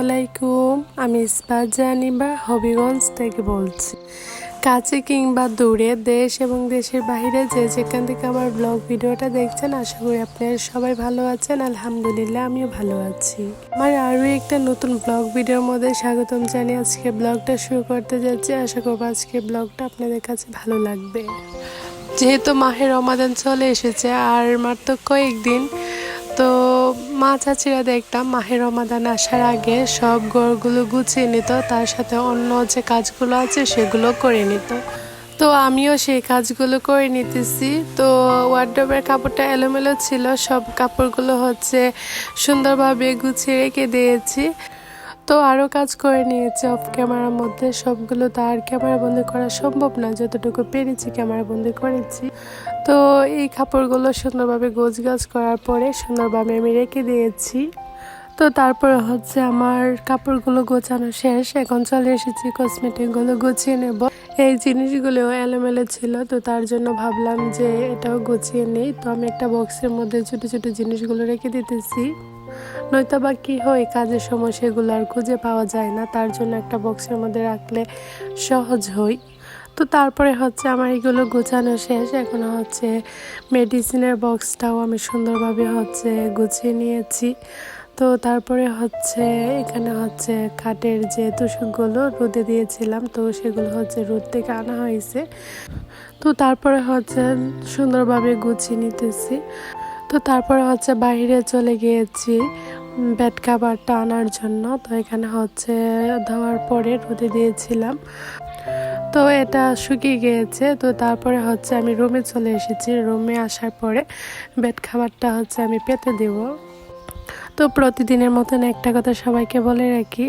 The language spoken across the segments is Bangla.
আলাইকুম, আমি ইসবাত জানিবা হবিগঞ্জ থেকে বলছি। কাছে কিংবা দূরে দেশ এবং দেশের বাইরে যে যেখান থেকে আমার ব্লগ ভিডিওটা দেখছেন, আশা করি আপনারা সবাই ভালো আছেন। আলহামদুলিল্লাহ, আমিও ভালো আছি। আমার আরও একটা নতুন ব্লগ ভিডিওর মধ্যে স্বাগতম জানিয়ে আজকে ব্লগটা শুরু করতে যাচ্ছি। আশা করব আজকে ব্লগটা আপনাদের কাছে ভালো লাগবে। যেহেতু মাহের রমাদান চলে এসেছে, আর মাত্র কয়েকদিন তো মা চাচিরা দেখতাম, মাহের রমাদান আসার আগে সব ঘরগুলো গুছিয়ে নিত, তার সাথে অন্য যে কাজগুলো আছে সেগুলো করে নিত। তো আমিও সেই কাজগুলো করে নিতেছি। তো ওয়ার্ড্রবের কাপড়টা এলোমেলো ছিল, সব কাপড়গুলো হচ্ছে সুন্দরভাবে গুছিয়ে রেখে দিয়েছি। তো আরও কাজ করে নিয়েছি অফ ক্যামেরার মধ্যে। সবগুলো তো আর ক্যামেরা বন্দি করা সম্ভব না, যতটুকু পেরেছি ক্যামেরা বন্দি করেছি। তো এই কাপড়গুলো সুন্দরভাবে গোছ গাছ করার পরে সুন্দরভাবে আমি রেখে দিয়েছি। তো তারপরে হচ্ছে আমার কাপড়গুলো গোছানো শেষ। এখন চলে এসেছি কসমেটিকগুলো গুছিয়ে নেব। এই জিনিসগুলো এলোমেলো ছিল, তো তার জন্য ভাবলাম যে এটাও গুছিয়ে নেই। তো আমি একটা বক্সের মধ্যে ছোটো ছোটো জিনিসগুলো রেখে দিতেছি। নয়তো বা কী হয়, কাজের সময় সেগুলো আর খুঁজে পাওয়া যায় না। তার জন্য একটা বক্সের মধ্যে রাখলে সহজ হয়। তো তারপরে হচ্ছে আমার এগুলো গোছানো শেষ। এখন হচ্ছে মেডিসিনের বক্সটাও আমি সুন্দরভাবে হচ্ছে গুছিয়ে নিয়েছি। তো তারপরে হচ্ছে এখানে হচ্ছে খাটের যে তুষকগুলো রোদে দিয়েছিলাম, তো সেগুলো হচ্ছে রোদ থেকে আনা হয়েছে। তো তারপরে হচ্ছে সুন্দরভাবে গুছিয়ে নিতেছি। তো তারপরে হচ্ছে বাইরে চলে গিয়েছি ব্যাট খাবারটা আনার জন্য। তো এখানে হচ্ছে দেওয়ার পরে রোদে দিয়েছিলাম। তো এটা শুকিয়ে গিয়েছে। তো তারপরে হচ্ছে আমি রুমে চলে এসেছি। রুমে আসার পরে বেড খাবারটা হচ্ছে আমি পেতে দেব। তো প্রতিদিনের মতন একটা কথা সবাইকে বলে রাখি,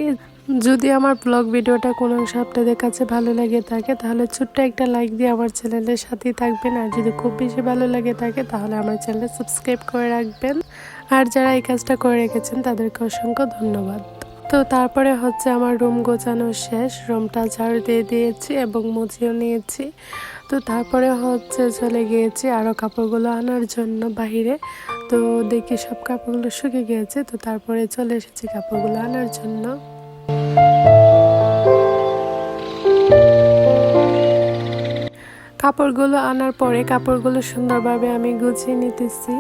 যদি আমার ব্লগ ভিডিওটা কোনো অংশ আপনাদের কাছে ভালো লাগে থাকে, তাহলে ছোট্ট একটা লাইক দিয়ে আমার চ্যানেলের সাথেই থাকবেন। আর যদি খুব বেশি ভালো লাগে থাকে, তাহলে আমার চ্যানেল সাবস্ক্রাইব করে রাখবেন। আর যারা এই কাজটা করে রেখেছেন, তাদেরকে অসংখ্য ধন্যবাদ। তো তারপরে হচ্ছে আমার রুম গোছানো শেষ, রুমটা ঝাড়ু দিয়ে দিয়েছি এবং মুছিয়েও নিয়েছি। তো তারপরে হচ্ছে চলে গিয়েছি আরও কাপড়গুলো আনার জন্য বাহিরে। তো দেখি সব কাপড়গুলো শুকে গিয়েছে, তো তারপরে চলে এসেছি কাপড়গুলো আনার জন্য। কাপড়গুলো আনার পরে কাপড়গুলো সুন্দরভাবে আমি গুছিয়ে নিতেছি।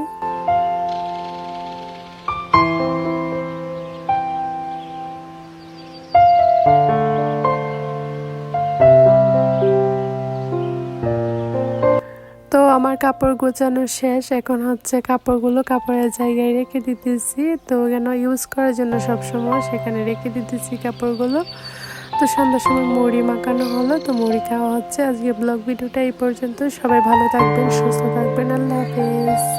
আমার কাপড় গোছানো শেষ, এখন হচ্ছে কাপড়গুলো কাপড়ের জায়গায় রেখে দিতেছি। তো কেন ইউজ করার জন্য সবসময় সেখানে রেখে দিতেছি কাপড়গুলো। তো সন্ধ্যার সময় মুড়ি মাখানো হলো, তো মুড়ি খাওয়া হচ্ছে। আজকে ব্লগ ভিডিওটা এই পর্যন্ত। সবাই ভালো থাকবেন, সুস্থ থাকবেন। আল্লাহ হাফেজ।